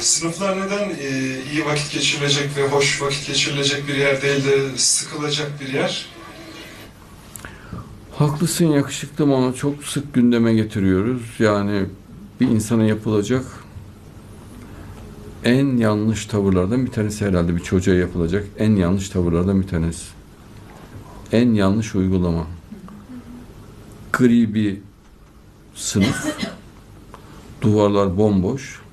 Sınıflar neden e, iyi vakit geçirilecek ve hoş vakit geçirilecek bir yer değil de sıkılacak bir yer? Haklısın yakışıklım onu çok sık gündeme getiriyoruz. Yani bir insana yapılacak en yanlış tavırlardan bir tanesi herhalde bir çocuğa yapılacak en yanlış tavırlardan bir tanesi. En yanlış uygulama. Gri bir sınıf. Duvarlar bomboş.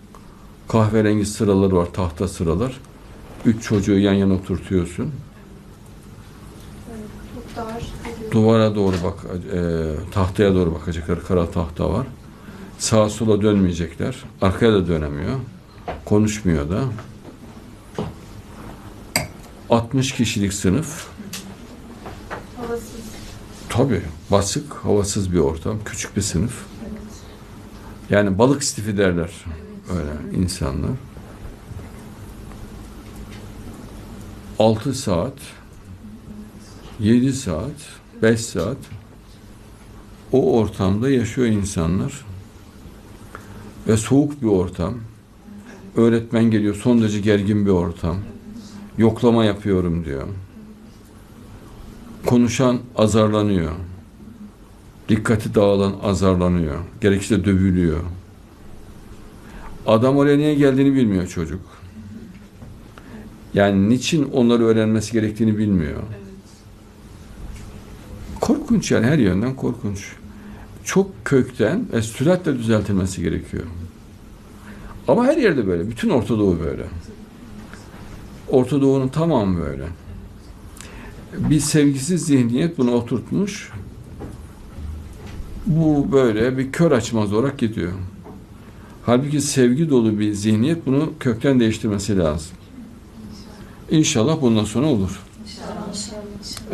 Kahverengi sıraları var, tahta sıralar. Üç çocuğu yan yana oturtuyorsun. Duvara doğru bak, e, tahtaya doğru bakacaklar. Kara tahta var. Sağa sola dönmeyecekler. Arkaya da dönemiyor. Konuşmuyor da. 60 kişilik sınıf. Havasız. Tabii basık, havasız bir ortam. Küçük bir sınıf. Yani balık stifi derler. Öyle insanlar. 6 saat, 7 saat, 5 saat o ortamda yaşıyor insanlar. Ve soğuk bir ortam. Öğretmen geliyor, son derece gergin bir ortam. Yoklama yapıyorum diyor. Konuşan azarlanıyor. Dikkati dağılan azarlanıyor. Gerekirse dövülüyor. Adam oraya niye geldiğini bilmiyor çocuk. Yani niçin onları öğrenmesi gerektiğini bilmiyor. Korkunç yani her yönden korkunç. Çok kökten ve süratle düzeltilmesi gerekiyor. Ama her yerde böyle. Bütün Orta Doğu böyle. Orta Doğu'nun tamamı böyle. Bir sevgisiz zihniyet bunu oturtmuş. Bu böyle bir kör açmaz olarak gidiyor. Halbuki sevgi dolu bir zihniyet bunu kökten değiştirmesi lazım. İnşallah bundan sonra olur.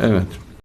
Evet.